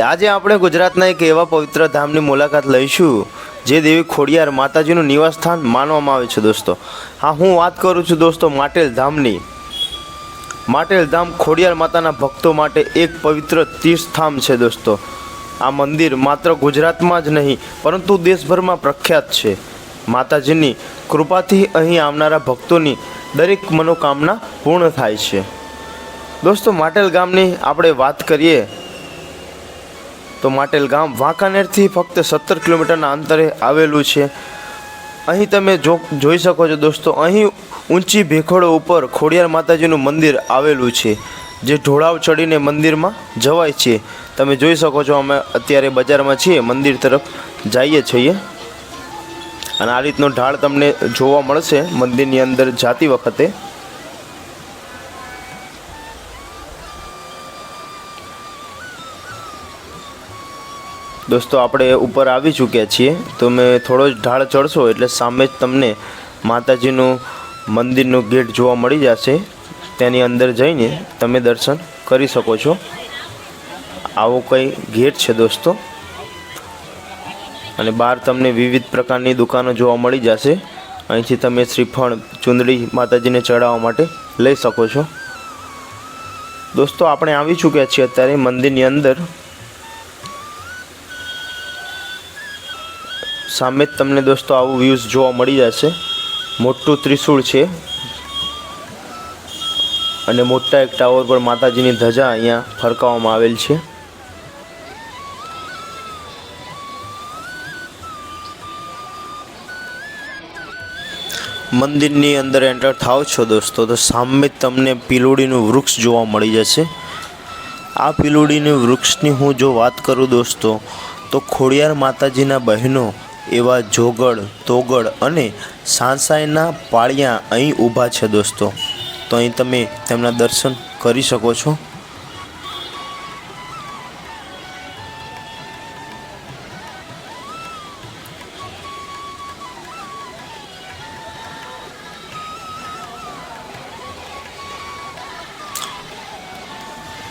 આજે આપણે ગુજરાતના એક એવા પવિત્ર ધામની મુલાકાત લઈશું, જે દેવી ખોડિયાર માતાજીનું નિવાસસ્થાન માનવામાં આવે છે દોસ્તો. હા, હું વાત કરું છું દોસ્તો માટેલ ધામની. માટેલ ધામ ખોડિયાર માતાના ભક્તો માટે એક પવિત્ર તીર્થધામ છે દોસ્તો. આ મંદિર માત્ર ગુજરાતમાં જ નહીં, પરંતુ દેશભરમાં પ્રખ્યાત છે. માતાજીની કૃપાથી અહીં આવનારા ભક્તોની દરેક મનોકામના પૂર્ણ થાય છે. દોસ્તો માટેલ ગામની આપણે વાત કરીએ તો માટેલ ગામ વાંકાનેરથી ફક્ત સત્તર કિલોમીટરના અંતરે આવેલું છે. અહીં તમે જો જોઈ શકો છો દોસ્તો, અહીં ઊંચી ભેખડો ઉપર ખોડિયાર માતાજીનું મંદિર આવેલું છે, જે ઢોળાવ ચડીને મંદિરમાં જવાય છે. તમે જોઈ શકો છો અમે અત્યારે બજારમાં છીએ, મંદિર તરફ જઈએ છીએ. અને આ રીતનો ઢાળ તમને જોવા મળશે મંદિરની અંદર જાતી વખતે. દોસ્તો, આપણે ઉપર આવી ચૂક્યા છીએ. તમે થોડો જ ઢાળ ચડશો એટલે સામે જ તમને માતાજીનું મંદિરનું ગેટ જોવા મળી જશે. તેની અંદર જઈને તમે દર્શન કરી શકો છો. આવો કંઈ ગેટ છે દોસ્તો. અને બહાર તમને વિવિધ પ્રકારની દુકાનો જોવા મળી જશે. અહીંથી તમે શ્રીફળ, ચુંદડી માતાજીને ચડાવવા માટે લઈ શકો છો. દોસ્તો, આપણે આવી ચૂક્યા છીએ અત્યારે મંદિરની અંદર. સામે જ તમને દોસ્તો આવું વ્યૂઝ જોવા મળી જશે. મોટું ત્રિશૂળ છે. અને મોટા એક ટાવર પર માતાજીની ધજા અહીંયા ફરકાવવામાં આવેલ છે. મંદિરની અંદર એન્ટર થાવ છો દોસ્તો, તો સામે તમને પીલોડીનું વૃક્ષ જોવા મળી જશે. આ પીલોડીનું વૃક્ષની હું જો વાત કરું દોસ્તો, તો ખોડિયાર માતાજીના બહેનો એવા જોગડ તોગડ અને સાંસાઈના પાળિયા અહીં ઊભા છે દોસ્તો. તો અહીં તમે તેમના દર્શન કરી શકો છો.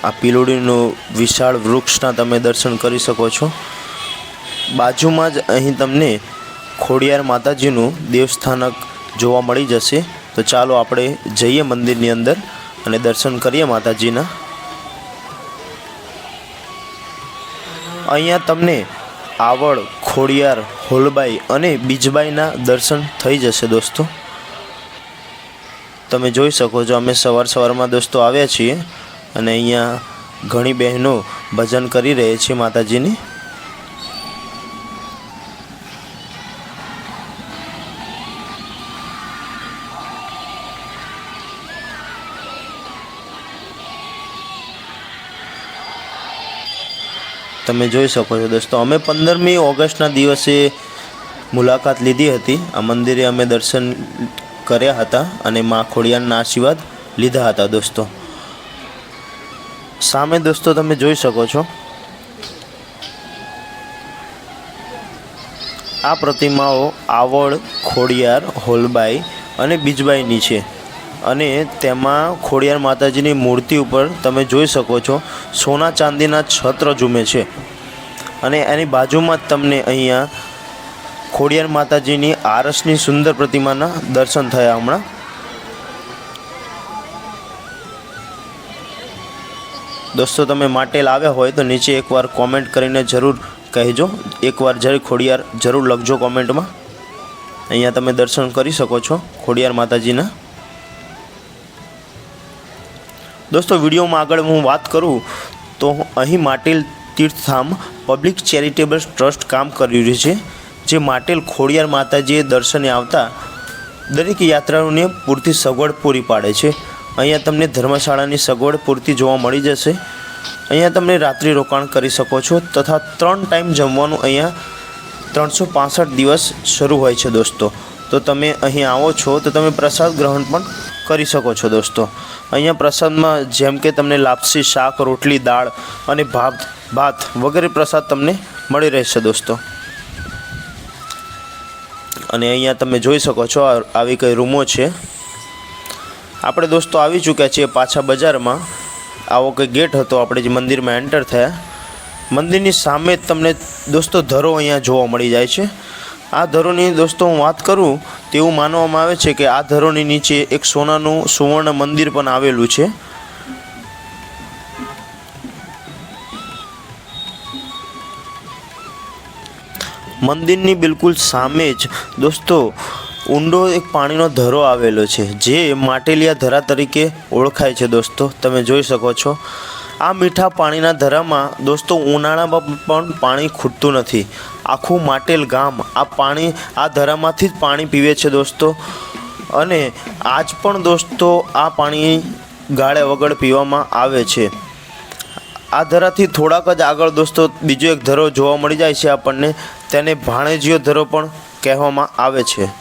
આ પીલોડીનું વિશાળ વૃક્ષના તમે દર્શન કરી શકો છો. બાજુમાં જ અહીં તમને ખોડિયાર માતાજીનું દેવસ્થાનક જોવા મળી જશે. તો ચાલો આપણે જઈએ મંદિરની અંદર અને દર્શન કરીએ માતાજીના. અહીંયા તમને આવડ ખોડિયાર, હોલબાઈ અને બીજબાઈના દર્શન થઈ જશે દોસ્તો. તમે જોઈ શકો છો અમે સવાર સવારમાં દોસ્તો આવ્યા છીએ અને અહીંયા ઘણી બહેનો ભજન કરી રહી છે માતાજીની. તમે જોઈ શકો છો દોસ્તો. અમે પંદરમી ઓગસ્ટના દિવસે મુલાકાત લીધી હતી. આ મંદિરે અમે દર્શન કર્યા હતા અને મા ખોડિયારના આશીર્વાદ લીધા હતા દોસ્તો. સામે દોસ્તો તમે જોઈ શકો છો. આ પ્રતિમાઓ આવડ, ખોડિયાર, હોલબાઈ અને બીજબાઈની છે. અને તેમાં ખોડિયાર માતાજીની મૂર્તિ ઉપર તમે જોઈ શકો છો, સોના ચાંદીના છત્ર ઝૂમે છે. અને એની બાજુમાં જ તમને અહીંયા ખોડિયાર માતાજીની આરસની સુંદર પ્રતિમાના દર્શન થયા હમણાં. દોસ્તો, તમે માટે લાવ્યા હોય તો નીચે એકવાર કોમેન્ટ કરીને જરૂર કહેજો. એકવાર જરી ખોડિયાર જરૂર લખજો કોમેન્ટમાં અહીંયા તમે દર્શન કરી શકો છો ખોડિયાર માતાજીના. દોસ્તો, વિડીયોમાં આગળ હું વાત કરું તો અહીં માટેલ તીર્થધામ પબ્લિક ચેરિટેબલ ટ્રસ્ટ કામ કરી રહ્યું છે, જે માટેલ ખોડિયાર માતાજીએ દર્શને આવતા દરેક યાત્રાળુને પૂરતી સગવડ પૂરી પાડે છે. અહીંયા તમને ધર્મશાળાની સગવડ પૂરતી જોવા મળી જશે. અહીંયા તમને રાત્રિ રોકાણ કરી શકો છો તથા ત્રણ ટાઈમ જમવાનું અહીંયા ત્રણસો પાસઠ દિવસ શરૂ હોય છે દોસ્તો. તો તમે અહીં આવો છો તો તમે પ્રસાદ ગ્રહણ પણ કરી શકો છો દોસ્તો. અહીંયા પ્રસાદમાં જેમ કે તમને લાપસી, શાક, રોટલી, દાળ અને ભાત ભાત વગેરે પ્રસાદ તમને મળી રહેશે દોસ્તો. અને અહીંયા તમે જોઈ શકો છો આવી કઈ રૂમો છે. આપણે દોસ્તો આવી ચૂક્યા છીએ પાછા બજારમાં. આવો કંઈ ગેટ હતો, આપણે જે મંદિરમાં એન્ટર થયા. મંદિરની સામે તમને દોસ્તો ધરો અહીંયા જોવા મળી જાય છે. આ ધરોની દોસ્તો હું વાત કરું તેવું માનવામાં આવે છે કે આ ધરોની નીચે એક સોનાનું સુવર્ણ મંદિર પણ આવેલું છે. મંદિરની બિલકુલ સામે જ દોસ્તો ઊંડો એક પાણીનો ધરો આવેલો છે, જે માટેલિયા ધરા તરીકે ઓળખાય છે દોસ્તો, તમે જોઈ શકો છો. આ મીઠા પાણીના ધરામાં દોસ્તો ઉનાળામાં પણ પાણી ખૂટતું નથી. આખું માટેલ ગામ આ પાણી, આ ધરામાંથી જ પાણી પીવે છે દોસ્તો. અને આજ પણ દોસ્તો આ પાણી ગાળે વગર પીવામાં આવે છે. આ ધરાથી થોડાક જ આગળ દોસ્તો બીજો એક ધરો જોવા મળી જાય છે આપણને. તેને ભાણેજીયો ધરો પણ કહેવામાં આવે છે.